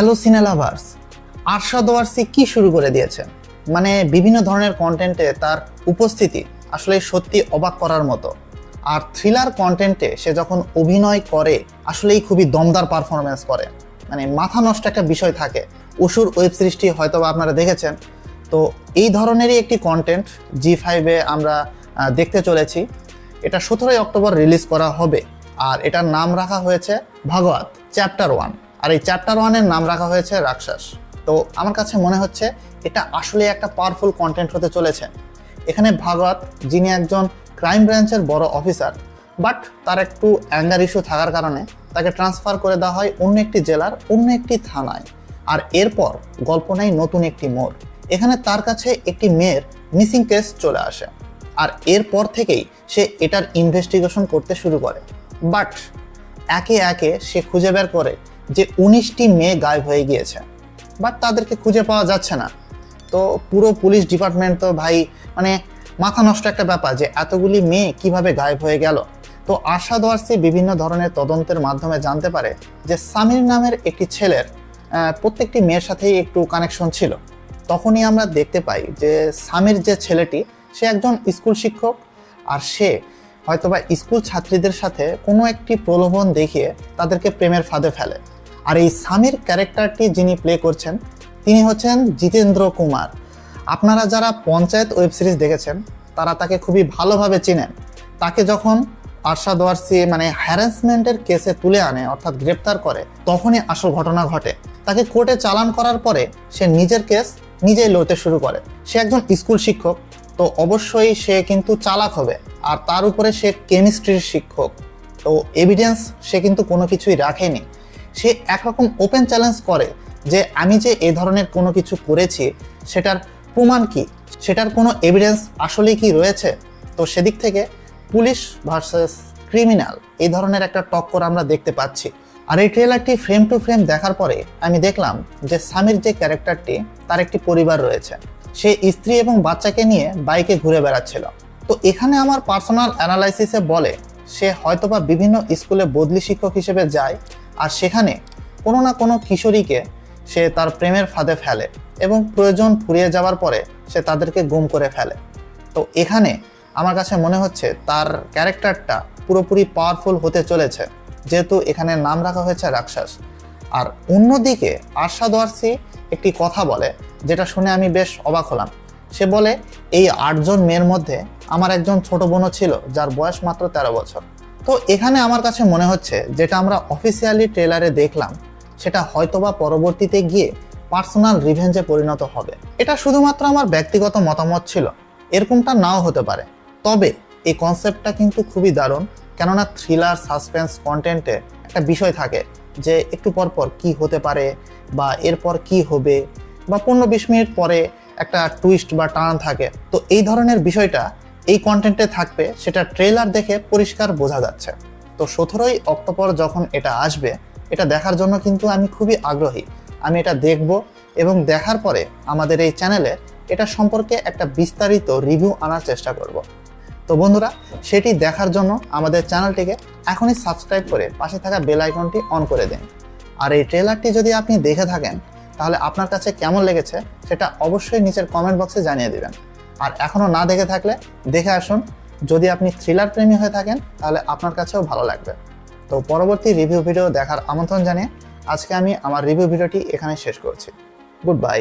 Hello cinelovers Arshad Warsi কি শুরু করে দিয়েছে? মানে বিভিন্ন ধরনের কন্টেন্টে তার উপস্থিতি আসলে সত্যি অবাক করার মতো। আর থ্রিলার কন্টেন্টে সে যখন অভিনয় করে, আসলেই খুবই দমদার পারফরমেন্স করে। মানে মাথা নষ্ট একটা বিষয় থাকে। অসুর ওয়েব সিরিজটি হয়তো আপনারা দেখেছেন। তো এই ধরনেরই একটি কন্টেন্ট জি ফাইভে আমরা দেখতে চলেছি। এটা সতেরোই অক্টোবর রিলিজ করা হবে। আর এটার নাম রাখা হয়েছে ভাগবত চ্যাপ্টার ওয়ান আর এই চ্যাপ্টার ওয়ানের নাম রাখা হয়েছে রাক্ষস। তো আমার কাছে মনে হচ্ছে এটা আসলে একটা পাওয়ারফুল কন্টেন্ট হতে চলেছে। এখানে ভাগবত, যিনি একজন ক্রাইম ব্রাঞ্চের বড় অফিসার বাট তার একটু অ্যাঙ্গার ইস্যু থাকার কারণে তাকে ট্রান্সফার করে দেওয়া হয় অন্য একটি জেলার, অন্য একটি থানায়। আর এরপর গল্প নেয় নতুন একটি মোড়। এখানে তার কাছে একটি মেয়ের মিসিং কেস চলে আসে। আর এরপর থেকেই সে এটার ইনভেস্টিগেশন করতে শুরু করে। বাট একে একে সে খুঁজে বের করে যে উনিশটি মেয়ে গায়েব হয়ে গিয়েছে বাট তাদেরকে খুঁজে পাওয়া যাচ্ছে না। তো পুরো পুলিশ ডিপার্টমেন্ট তো ভাই মানে মাথা নষ্ট একটা ব্যাপার যে এতগুলি মেয়ে কীভাবে গায়েব হয়ে গেল। তো আশাদ ওয়ারসি বিভিন্ন ধরনের তদন্তের মাধ্যমে জানতে পারে যে সামির নামের একটি ছেলের প্রত্যেকটি মেয়ের সাথেই একটু কানেকশন ছিল। তখনই আমরা দেখতে পাই যে সামির যে ছেলেটি, সে একজন স্কুল শিক্ষক, আর সে হয়তোবা স্কুল ছাত্রীদের সাথে কোনো একটি প্রলোভন দেখিয়ে তাদেরকে প্রেমের ফাঁদে ফেলে। আর এই সামির ক্যারেক্টারটি যিনি প্লে করছেন, তিনি হচ্ছেন জিতেন্দ্র কুমার। আপনারা যারা পঞ্চায়েত ওয়েব সিরিজ দেখেছেন, তারা তাকে খুবই ভালোভাবে চিনেন। তাকে যখন আরশাদ ওয়ারসি মানে হ্যারাসমেন্টের কেসে তুলে আনে, অর্থাৎ গ্রেপ্তার করে, তখনই আসল ঘটনা ঘটে। তাকে কোর্টে চালান করার পরে, সে নিজের কেস নিজেই লড়তে শুরু করে। সে একজন স্কুল শিক্ষক, তো অবশ্যই সে কিন্তু চালাক হবে। আর তার উপরে সে কেমিস্ট্রির শিক্ষক। তো এভিডেন্স সে কিন্তু কোনো কিছুই রাখেনি। সে একরকম ওপেন চ্যালেঞ্জ করে যে আমি যে এ ধরনের কোনো কিছু করেছি, সেটার প্রমাণ কি? সেটার কোনো এভিডেন্স আসলেই কি রয়েছে? তো সেদিক থেকে পুলিশ ভার্সেস ক্রিমিনাল এই ধরনের একটা টক্কর আমরা দেখতে পাচ্ছি। আর এই ট্রেলারটি ফ্রেম টু ফ্রেম দেখার পরে আমি দেখলাম যে স্বামীর যে ক্যারেক্টারটি তার একটি পরিবার রয়েছে। সে স্ত্রী এবং বাচ্চাকে নিয়ে বাইকে ঘুরে বেড়াচ্ছিল। তো এখানে আমার পার্সোনাল অ্যানালাইসিসে বলে, সে হয়তোবা বিভিন্ন স্কুলে বদলি শিক্ষক হিসেবে যায় আর সেখানে কোনো না কোনো কিশোরীকে সে তার প্রেমের ফাঁদে ফেলে এবং প্রয়োজন ফুরিয়ে যাওয়ার পরে সে তাদেরকে গুম করে ফেলে। তো এখানে আমার কাছে মনে হচ্ছে তার ক্যারেক্টারটা পুরোপুরি পাওয়ারফুল হতে চলেছে, যেহেতু এখানে নাম রাখা হয়েছে রাক্ষস। আর অন্যদিকে আরশাদ ওয়ারসি একটি কথা বলে, যেটা শুনে আমি বেশ অবাক হলাম। সে বলে, এই আটজন মেয়ের মধ্যে আমার একজন ছোট বোনও ছিল, যার বয়স মাত্র তেরো বছর। তো এখানে আমার কাছে মনে হচ্ছে যেটা আমরা অফিসিয়ালি ট্রেলারে দেখলাম, সেটা হয়তোবা পরবর্তীতে গিয়ে পার্সোনাল রিভেঞ্জে পরিণত হবে। এটা শুধুমাত্র আমার ব্যক্তিগত মতামত ছিল, এরকমটা নাও হতে পারে। তবে এই কনসেপ্টটা কিন্তু খুবই দারুণ, কেননা থ্রিলার সাসপেন্স কন্টেন্টে একটা বিষয় থাকে যে একটু পর পর কি হতে পারে বা এরপর কি হবে বা পনেরো বিশ মিনিট পরে একটা টুইস্ট বা টার্ন থাকে। তো এই ধরনের বিষয়টা এই কন্টেন্টে থাকবে, সেটা ট্রেলার দেখে পরিষ্কার বোঝা যাচ্ছে। তো সতেরোই অক্টোবর যখন এটা আসবে, এটা দেখার জন্য কিন্তু আমি খুবই আগ্রহী। আমি এটা দেখব এবং দেখার পরে আমাদের এই চ্যানেলে এটা সম্পর্কে একটা বিস্তারিত রিভিউ আনার চেষ্টা করব। তো বন্ধুরা, সেটি দেখার জন্য আমাদের চ্যানেলটিকে এখনই সাবস্ক্রাইব করে পাশে থাকা বেল আইকনটি অন করে দিন। আর এই ট্রেলারটি যদি আপনি দেখে থাকেন, তাহলে আপনার কাছে কেমন লেগেছে, সেটা অবশ্যই নিচের কমেন্ট বক্সে জানিয়ে দিবেন। আর এখনও না দেখে থাকলে দেখে আসুন। যদি আপনি থ্রিলার প্রেমী হয়ে থাকেন, তাহলে আপনার কাছেও ভালো লাগবে। তো পরবর্তী রিভিউ ভিডিও দেখার আমন্ত্রণ জানিয়ে আজকে আমি আমার রিভিউ ভিডিওটি এখানে শেষ করছি। Good bye